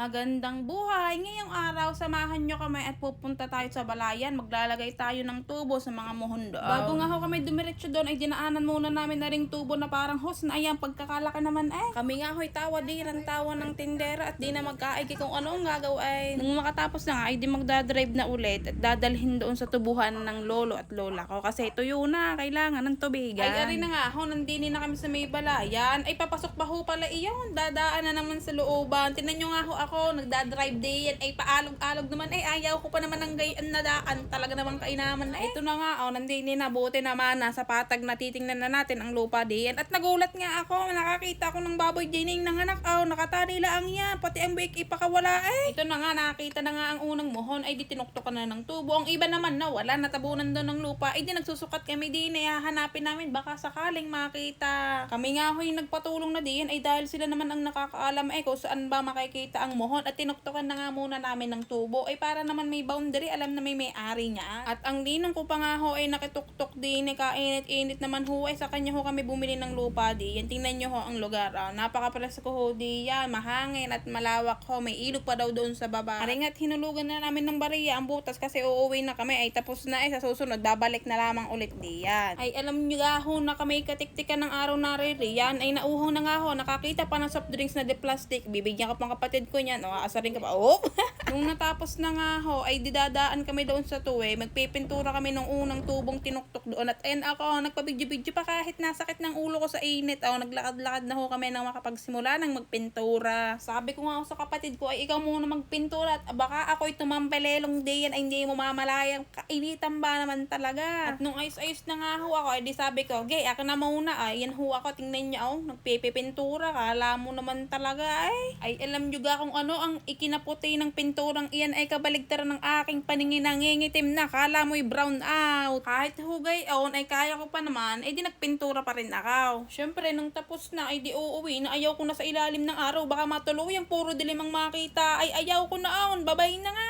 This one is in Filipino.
Magandang buhay! Ngayong araw, samahan nyo kami at pupunta tayo sa balayan. Maglalagay tayo ng tubo sa mga muhundo. Bago nga ho kami dumiretso doon, ay dinaanan muna namin na ring tubo na parang hos na ayan, pagkakalaki naman eh. Kami nga ho'y tawa di tawa ng tindera at di na magkaigi kung ano ang gagawin. Nung makatapos na nga, ay di magdadrive na ulit at dadalhin doon sa tubuhan ng lolo at lola ko. Kasi tuyo na, kailangan ng tubigan. Ay, ari na nga ho, nandini na kami sa may balayan. Ay, papasok pa ho pala iyon. Dadaan na naman sa looban. Tinan nyo nga ho ako, nagdadrive din. Ay, paalog-alog naman. Ay, ayaw ko pa naman ng gayan na daan. Talaga naman kainaman na. Ito na nga, oh, nandini na. Buti naman, nasa patag na titingnan na natin ang lupa diyan. At nagulat nga ako, nakakita ko ng baboy dining ng anak. Oh, nakatali lang yan. Pati ang bake ipakawala eh. Ito na nga, nakakita na nga ang unang muhon. Ay, di tinuktokan na ng tubo. Ang iba naman na wala, natabunan doon ng lupa. Ay, di nagsusukat kami din. Ay, hahanapin namin. Baka sakaling makita. Kami nga ho'y nagpatulong na diyan. Ay, dahil sila naman ang nakakaalam eh kung saan ba makikita ang muhon. At tinuktokan na nga muna namin ng tubo. Ay, para naman may boundary. Alam na may may-ari niya. At ang ninong ko pa nga ho ay nakituktok din. Ay, kainit-init naman ho. Ay, sa kanya ho kami bumili ng lupa di. Yan, tingnan nyo ho ang lugar. Ah. Napaka-presko ho di yan. Mahangin at malawak ho. May ilog pa daw doon sa baba. Aring at hinulugan na namin ng bariya ang butas kasi uuwi na kami. Ay, tapos na eh. Sa susunod, babalik na lamang ulit di yan. Ay, alam nyo nga ho na kami katiktikan ng araw na riri. Ay nauhaw na nga ho. Nakakita pa ng soft drinks na de plastic. Bibigyan ka pang kapatid ko niyan. O, aasarin ka pa. Oh! Nung natapos na nga ho, ay didadaan kami doon sa tuwe. Magpipintura kami ng unang tubong tinuktok doon. At ayun ako, nagpabidyo-bidyo pa kahit nasakit ng ulo ko sa init. O, naglakad-lakad na ho kami nang makapagsimula ng magpintura. Sabi ko nga ho sa kapatid ko, ay ikaw muna magpintura. At baka ako'y tumampelelong day yan ay hindi mo mamalayang. Kainitan ba naman talaga? At nung ayos-ayos na nga ho ako, ay di sabi ko, gay, ako na muna. Ay, yan ho ako, tingnan niyo, oh, nagpipintura. Kala mo naman talaga, ay. Ay, alam nyo ga kung ano ang ikinaputi ng pinturang iyan ay kabaligtaran ng aking paningin nangingitim na. Kala mo'y brown out. Kahit hugay on, ay kaya ko pa naman, ay di nagpintura pa rin ako. Syempre, nung tapos na, ay di uuwi na ayaw ko na sa ilalim ng araw. Baka matuluyang puro dilim ang makita. Ay, ayaw ko na on, babay na nga.